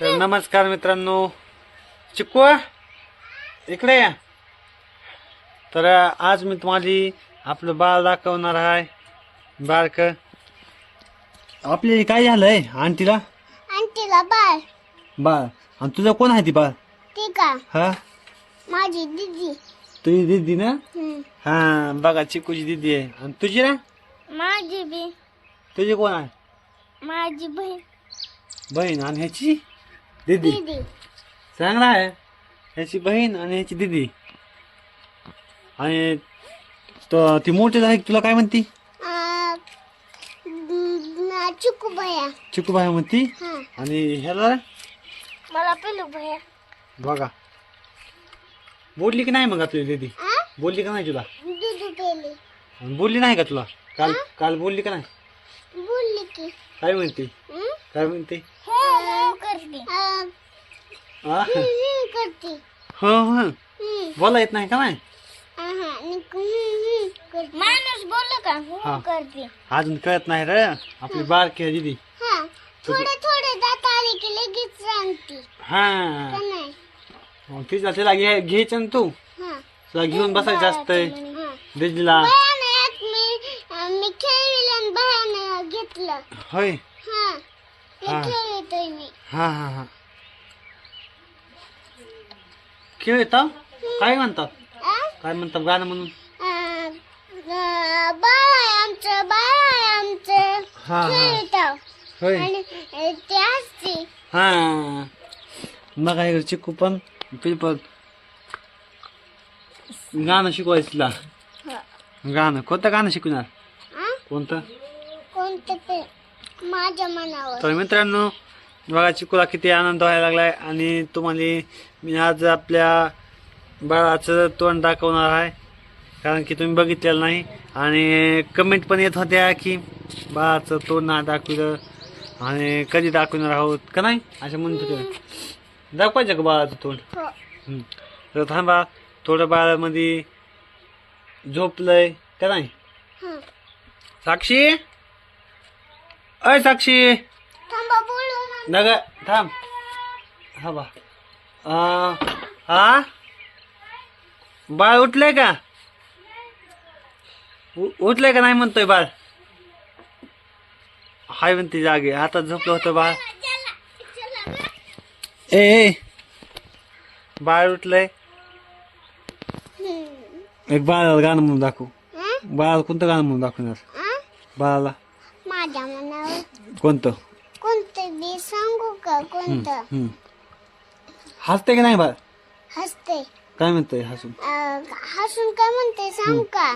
तर नमस्कार मित्रांनो. चिकू इकडे या. तर आज मी तुम्हाला आपलं बाळ दाखवणार आहे. बारक आपल्याला काय झालंय आंटीला? आंटीला बाळ. बाळ. आणि तुझं कोण आहे ती बाळ? ती का? हा? माझी दीदी. तुझी दीदी ना. हा बघा चिकूची दीदी आहे. आणि तुझी ना? माझी बी. तुझी कोण आहे? माझी बहीण. बहीण. आणि ह्याची? दीदी. चांगला आहे. ह्याची बहीण आणि ह्याची दीदी. आणि त- ती मोठी आहे तुला काय म्हणती? आ, न- चिकू भया चिकू म्हणती? हा. आणि ह्याला? मला पेलू भया बघा. बोलली की नाही मग तुझी दीदी? आ? बोलली का नाही तुला? दूध पेली आणि बोलली नाही का तुला? काल काल बोलली का नाही? बोलली की. काय म्हणते? काय म्हणते? हो करते. हो. हो? हम्म. बोला येत नाही का करते. माणूस बोललो का? हा. हो. करते. अजून कळत नाही रे आपली बारकी आहे दीदी हा. थोडे थोडे दात आले की लगेच सांगते हा. का नाही? मग तिला तिला घे घ्यायचं ना तू. हा. तुला घेऊन बसायचं असतंय हा. दीदीला. भयाने मी मी भयाने घेतलं. होय. हा. हा. हा खेळ येतं काय म्हणतात? काय म्हणतात गाणं म्हणून? आमचं बाळ आमचं हा हा. होय. ते असते हा. मग काय चिकू पण पण गाणं शिकवायचं तिला. गाणं. कोणतं गाणं शिकवणार? कोणतं? कोणतं ते? माझ्या मनावर. तर मित्रांनो बघा चिकूला किती आनंद व्हायला लागलाय आणि तुम्हाला मी आज आपल्या बाळाचं तोंड दाखवणार आहे. कारण की तुम्ही बघितलेलं नाही. आणि कमेंट पण येत होत्या की बाळाचं तोंड ना दाखवलं. आणि कधी दाखवणार आहोत का नाही? असं म्हणत होते. दाखवायचं का बाळाचं तोंड? हं. तर थांबा थोडं बाळामध्ये झोपलंय का नाही? हा. साक्षी? अय साक्षी. नग थांब. हा बा. हा? बाळ उठलंय का? उठलंय का नाही म्हणतोय बाळ? हाय म्हणते जागे. आता झोपलं होतं बाळ. ए ए. बाळ उठलंय. एक बाळाला गाणं म्हणून दाखव? बाळाला कोणतं गाणं म्हणून दाखवणार? बाळाला. कोणतं? कोणतं? बी सांगू का कोणतं? हम्म. हसते की नाही बाळ हसते. काय म्हणतंय हसून? अं, हसून काय म्हणते सांगू का?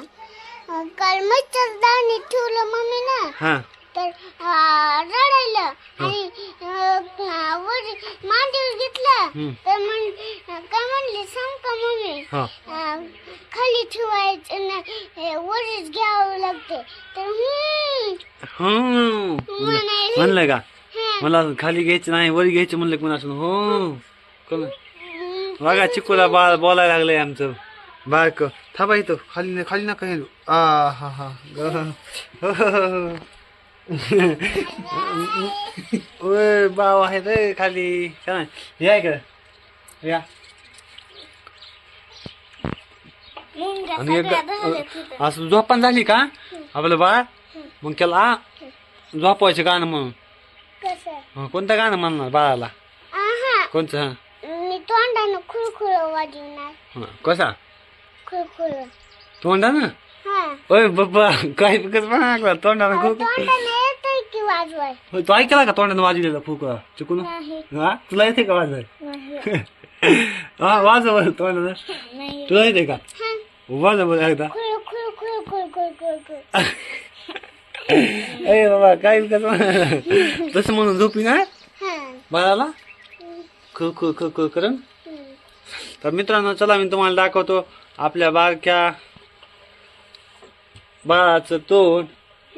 अं, काल मच्छरदाणी ठेवलं मम्मी ना हा. तर अं, रडायलं. आणि अं, वर मांडीवर घेतलं. तर म्हण काय म्हणले सांग का मम्मी? हा. अं, खाली ठेवायचं ना हे वरच घ्यावं लागते तर हम्म हं. म्हणलं का. मला खाली घ्यायचं नाही वर घ्यायचं म्हणलं की म्हणा हो कोण. बघा चिकूला बाळ बोलायला लागलंय आमचं बाळक थांबा इथं खाली नाही खाली नका हे आ हा हा. ओय बाव आहे रे खाली काय या इकडे या आणि एकदा. असं झोपान झाली का आपलं बाळ मग त्याला झोपायचं गाणं म्हणून. कसं? कोणतं गाणं म्हणणार बाळाला? आहा. हा? मी तोंडानं खुळखुळ वाजवणार. हं, कसा? खुळखुळ. तोंडानं? हा. ओय बाबा काय कसं म्हणाला तोंडानं खूप तोंडानं येतंय की वाजवाय? होय, तू ऐकला का तोंडानं वाजलेलं फुक चुकून? नाही. हा? तुला येते का वाजवाय? नाही. हा वाजव बरं तोंडानं. नाही. तुला येते का? हा. वाजव बरं एकदा. खुळ खुळ खुळ खुळ खुळ खुळ खुळ ए बाबा काय कसं? तसं म्हणून झोपी ना? बाळाला? ख ख ख ख करण. तर मित्रांनो चला मी तुम्हाला दाखवतो आपल्या बारक्या बाळाचं तोंड.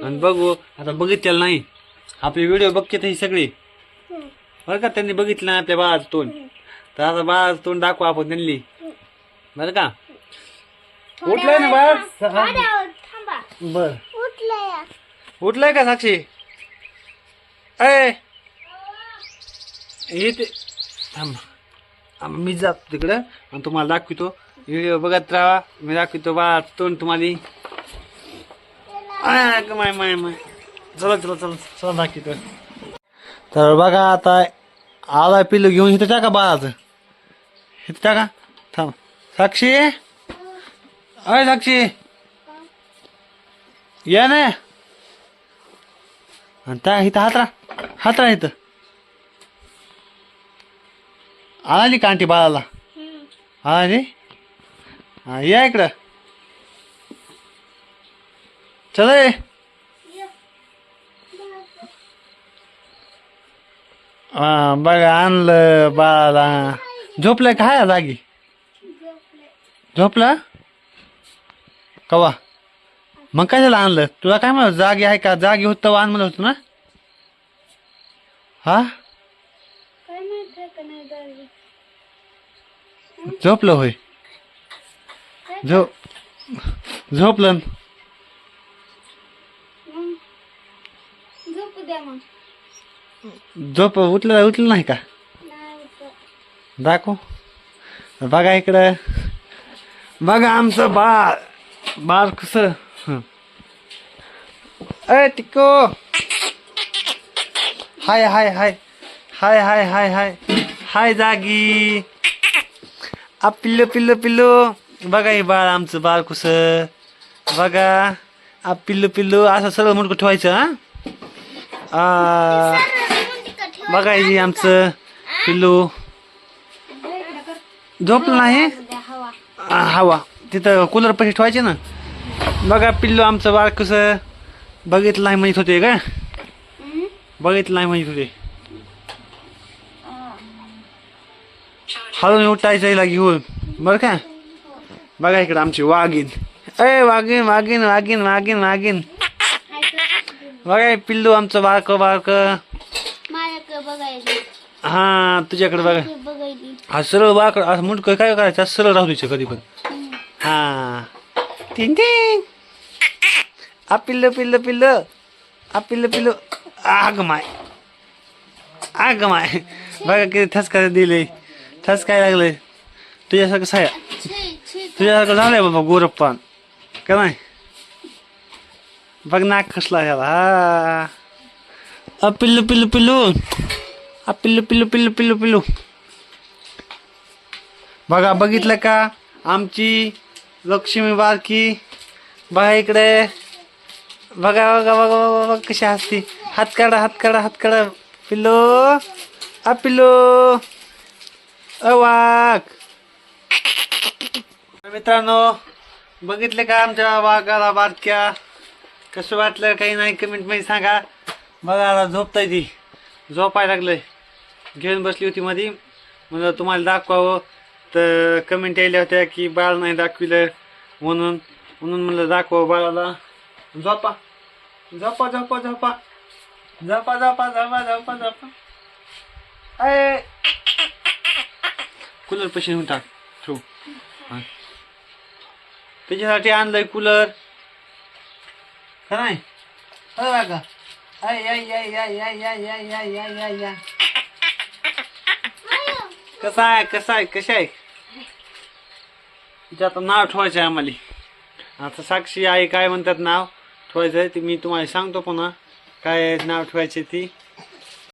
आणि बघू आता बघितलेलं नाही. आपले व्हिडिओ बघते ही सगळी. हम्म. बरं का त्यांनी बघितलं नाही आपल्या बाळाचं तोंड. तर आता बाळाचं तोंड दाखवू आपण त्यांनी. बरं का? उठलंय ना बाळ? बर. उठलंय का साक्षी? अय ते थांब मी जातो तिकडं आणि तुम्हाला दाखवितो. व्हिडिओ बघत राहा. मी दाखवितो बा तोंड तुम्हाला. ग माय माय माय. चला चला चला चला दाखवितो. तर बघा आता आला पिल्लू घेऊन. इथं टाका बाळाचं इथं टाका. थांब. साक्षी? अय साक्षी. या ना. आणि त्या इथं हातरा हातरा इथं. आली का आंटी बाळाला? आली? हा या इकडं. चला ये. हा बघा आणलं बाळाला. झोपलं काय जागी. झोपला. कवा? मग काय झालं आणलं? तुला काय म्हणत जागी आहे का? जागी होत तर आण म्हणत होतं ना? हा? काय माहीत का नाही दारी झोपलं होय. झो झोपलं मग? झोपू द्या मग. झोप उठलं उठलं नाही का? नाही उठत. दाखव. बघा इकडं. बघा आमचं बाळ बाळ कस अय टिको हाय हाय हाय. हाय हाय हाय हाय. हाय जागी. आ पिल्लो पिल्लो. पिल्लो बघा हे बाळ आमचं बाळ कुस. बघा. आ पिल्लू. पिल्लू असं सरळ मुंडकं ठेवायचं हा? आ, बघा हे आमचं पिल्लू. झोपलं नाही? हवा. तिथं कूलर पैसे ठेवायचे ना? बघा पिल्लू आमचं बाळ कसं बघितलं नाही म्हणत होते का? बघितलं नाही म्हणत होते. हळून उठायचं हिला घेऊन. बरं का? बघा इकडं आमची वाघीन अय वाघीन वाघीन वाघीन वाघीन वाघीन बघा पिल्लू आमचं बारक बारक माझ्याकडे बघायली हा तुझ्याकडे बघा. हा सरळ बारक असं मुंडकं काय करायचं? सरळ राहू द्यायचं कधी पण. हा. तीन तीन आ पिल्ल पिल्ल पिल्ल. आ पिल्ल पिल्ल. आग माय. आग माय. बघा किती ठसका दिले. ठसकाय लागले. तुझ्यासारखं साया. तुझ्यासारखं झालंय बाबा गोरप्पान. का नाही? बघ नाक कसला झाला हा. आ पिल्लू पिल्लू पिल्लू. आ पिल्लू पिल्लू पिल्लू पिल्लू पिल्लू. बघा बघितलं का? आमची लक्ष्मी बारकी बघा इकडे. बघा बघा बघा बघा बघ कशी हसती. हात काढा हात काढा हात काढा. पिल्लो आ पिल्लो. अवाक मित्रांनो बघितले का आमच्या वाघाला बारक्या? कसं वाटलं? काही नाही कमेंटमध्ये सांगा. बघा आता झोपताय ती. झोपाय लागलंय. घेऊन बसली होती मधी. म्हणलं तुम्हाला दाखवावं. तर कमेंट यायल्या होत्या की बाळ नाही दाखविलं म्हणून. म्हणून म्हणलं दाखवा बाळाला. झोपा झोपा झोपा झोपा झोपा झोपा झोपा झोपा झोपा अय कूलर पैसे नेऊन टाक ठेवू त्याच्यासाठी आणलंय कूलर खरं आहे हो का आय आय आय आय आय आय आय आय आय आय आय कसा आहे कसा आहे कशा आहे तिचे आता नाव ठेवायचं आहे आम्हाला आता साक्षी आई काय म्हणतात नाव ठेवायचं आहे. ते मी तुम्हाला सांगतो पुन्हा. काय नाव ठेवायचे ती?